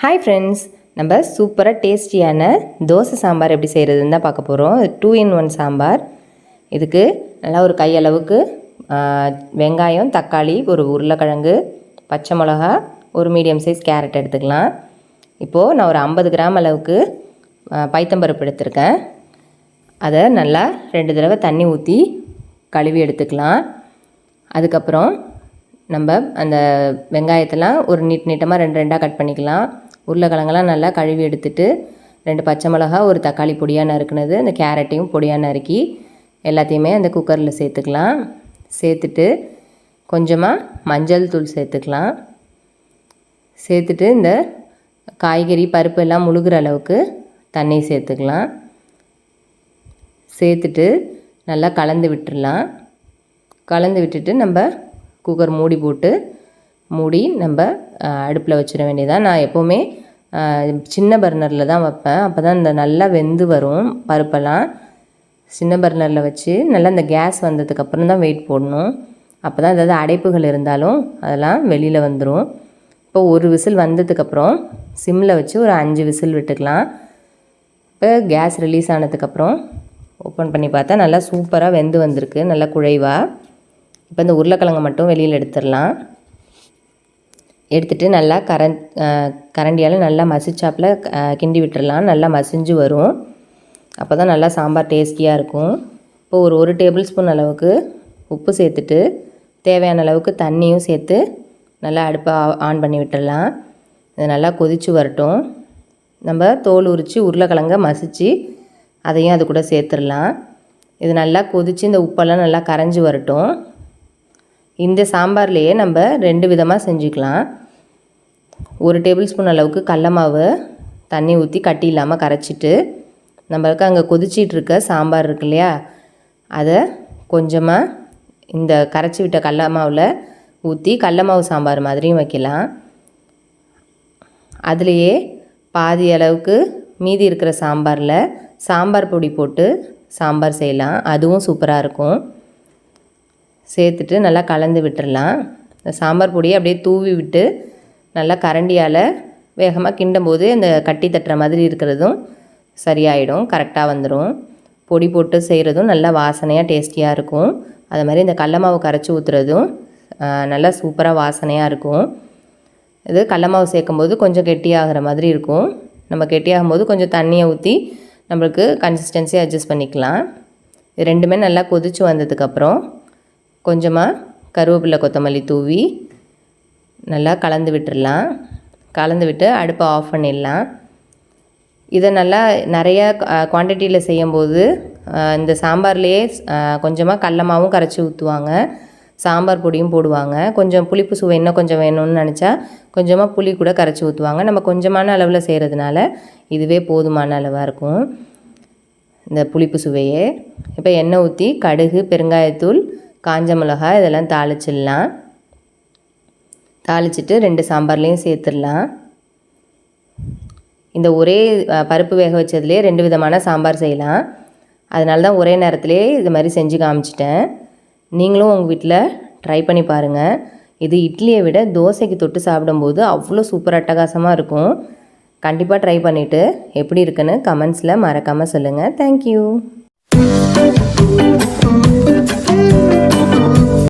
Hi friends நம்ம சூப்பராக டேஸ்டியான தோசை சாம்பார் எப்படி செய்கிறதுன்னு தான் பார்க்க போகிறோம் டூ இன் ஒன் சாம்பார். இதுக்கு நல்லா ஒரு கையளவுக்கு வெங்காயம் தக்காளி ஒரு உருளைக்கிழங்கு பச்சை மிளகா ஒரு மீடியம் சைஸ் கேரட் எடுத்துக்கலாம். இப்போது நான் ஒரு ஐம்பது கிராம் அளவுக்கு பைத்தம்பருப்பு எடுத்திருக்கேன். அதை நல்லா ரெண்டு தடவை தண்ணி ஊற்றி கழுவி எடுத்துக்கலாம். அதுக்கப்புறம் நம்ம அந்த வெங்காயத்தெல்லாம் ஒரு நீட் நீட்டமாக ரெண்டு ரெண்டாக கட் பண்ணிக்கலாம். உருளைக்கிழங்கெல்லாம் நல்லா கழுவி எடுத்துட்டு ரெண்டு பச்சை மிளகா ஒரு தக்காளி பொடியாக நறுக்குனது அந்த கேரட்டையும் பொடியாக நறுக்கி எல்லாத்தையுமே அந்த குக்கரில் சேர்த்துக்கலாம். சேர்த்துட்டு கொஞ்சமாக மஞ்சள் தூள் சேர்த்துக்கலாம். சேர்த்துட்டு இந்த காய்கறி பருப்பு எல்லாம் முழுகிற அளவுக்கு தண்ணி சேர்த்துக்கலாம். சேர்த்துட்டு நல்லா கலந்து விட்டுடலாம் கலந்து விட்டுட்டு நம்ம குக்கர் மூடி போட்டு மூடி நம்ம அடுப்பில் வச்சிட வேண்டியதான் நான் எப்போவுமே சின்ன பர்னரில் தான் வைப்பேன். அப்போ தான் இந்த நல்லா வெந்து வரும் பருப்பெல்லாம். சின்ன பர்னரில் வச்சு நல்லா இந்த கேஸ் வந்ததுக்கப்புறம் தான் வெயிட் போடணும். அப்போ தான் ஏதாவது அடைப்புகள் இருந்தாலும் அதெல்லாம் வெளியில் வந்துடும் இப்போ ஒரு விசில் வந்ததுக்கப்புறம் சிம்மில் வச்சு ஒரு அஞ்சு விசில் விட்டுக்கலாம். இப்போ கேஸ் ரிலீஸ் ஆனதுக்கப்புறம் ஓப்பன் பண்ணி பார்த்தா நல்லா சூப்பராக வெந்து வந்திருக்கு நல்லா குழைவாக இப்போ இந்த உருளைக்கிழங்கு மட்டும் வெளியில் எடுத்துடலாம். எடுத்துகிட்டு நல்லா கரண் கரண்டியால் நல்லா மசிச்சாப்பில் கிண்டி விட்டுடலாம் நல்லா மசிஞ்சு வரும். அப்போ தான் நல்லா சாம்பார் டேஸ்டியாக இருக்கும். இப்போ ஒரு ஒரு டேபிள் ஸ்பூன் அளவுக்கு உப்பு சேர்த்துட்டு தேவையான அளவுக்கு தண்ணியும் சேர்த்து நல்லா அடுப்பை ஆ- ஆன் பண்ணி விட்டுடலாம் இது நல்லா கொதிச்சு வரட்டும். நம்ம தோல் உரித்து உருளைக்கிழங்க மசித்து அதையும் அது கூட சேர்த்துடலாம் இது நல்லா கொதித்து இந்த உப்பெல்லாம் நல்லா கரைஞ்சி வரட்டும். இந்த சாம்பார்லேயே நம்ம ரெண்டு விதமாக செஞ்சுக்கலாம். ஒரு டேபிள் ஸ்பூன் அளவுக்கு கடல மாவு தண்ணி ஊற்றி கட்டி இல்லாமல் கரைச்சிட்டு நம்மளுக்கு அங்கே கொதிச்சிட்ருக்க சாம்பார் இருக்கு இல்லையா? அதை கொஞ்சமாக இந்த கரைச்சி விட்ட கடல மாவில் ஊற்றி கடல மாவு சாம்பார் மாதிரியும் வைக்கலாம். அதுலேயே பாதி அளவுக்கு மீதி இருக்கிற சாம்பாரில் சாம்பார் பொடி போட்டு சாம்பார் செய்யலாம். அதுவும் சூப்பராக இருக்கும். சேர்த்துட்டு நல்லா கலந்து விட்டுடலாம் இந்த சாம்பார் பொடியை அப்படியே தூவி விட்டு நல்லா கரண்டியால் வேகமாக கிண்டும்போது அந்த கட்டி தட்டுற மாதிரி இருக்கிறதும் சரியாயிடும். கரெக்டாக வந்துடும் பொடி போட்டு செய்கிறதும் நல்லா வாசனையாக டேஸ்டியாக இருக்கும். அது மாதிரி இந்த கடல மாவு கரைச்சி ஊற்றுறதும் நல்லா சூப்பராக வாசனையாக இருக்கும். இது கடல மாவு சேர்க்கும்போது கொஞ்சம் கெட்டியாகிற மாதிரி இருக்கும். நம்ம கெட்டியாகும் போது கொஞ்சம் தண்ணியை ஊற்றி நம்மளுக்கு கன்சிஸ்டன்சி அட்ஜஸ்ட் பண்ணிக்கலாம். இது ரெண்டுமே நல்லா கொதிச்சு வந்ததுக்கப்புறம் கொஞ்சமாக கருவேப்பிலை கொத்தமல்லி தூவி நல்லா கலந்து விட்டுடலாம் கலந்து விட்டு அடுப்பை ஆஃப் பண்ணிடலாம். இதை நல்லா நிறைய குவான்டிட்டியில் செய்யும்போது இந்த சாம்பார்லேயே கொஞ்சமாக கடலமாவும் கரைச்சி ஊற்றுவாங்க சாம்பார் பொடியும் போடுவாங்க. கொஞ்சம் புளிப்பு சுவை இன்னும் கொஞ்சம் வேணும்னு நினச்சா கொஞ்சமாக புளி கூட கரைச்சி ஊற்றுவாங்க நம்ம கொஞ்சமான அளவில் செய்கிறதுனால இதுவே போதுமான அளவாக இருக்கும். இந்த புளிப்பு சுவையே. இப்போ எண்ணெய் ஊற்றி கடுகு பெருங்காயத்தூள் காஞ்ச மிளகாய் இதெல்லாம் தாளிச்சிடலாம். தாளிச்சிட்டு ரெண்டு சாம்பார்லேயும் சேர்த்துடலாம். இந்த ஒரே பருப்பு வேக வச்சதுலேயே ரெண்டு விதமான சாம்பார் செய்யலாம். அதனால தான் ஒரே நேரத்துலேயே இது மாதிரி செஞ்சு காமிச்சிட்டேன். நீங்களும் உங்கள் வீட்டில் ட்ரை பண்ணி பாருங்கள் இது இட்லியை விட தோசைக்கு தொட்டு சாப்பிடும்போது அவ்வளோ சூப்பர் அட்டகாசமாக இருக்கும். கண்டிப்பாக ட்ரை பண்ணிவிட்டு எப்படி இருக்குன்னு கமெண்ட்ஸில் மறக்காமல் சொல்லுங்கள் தேங்க்யூ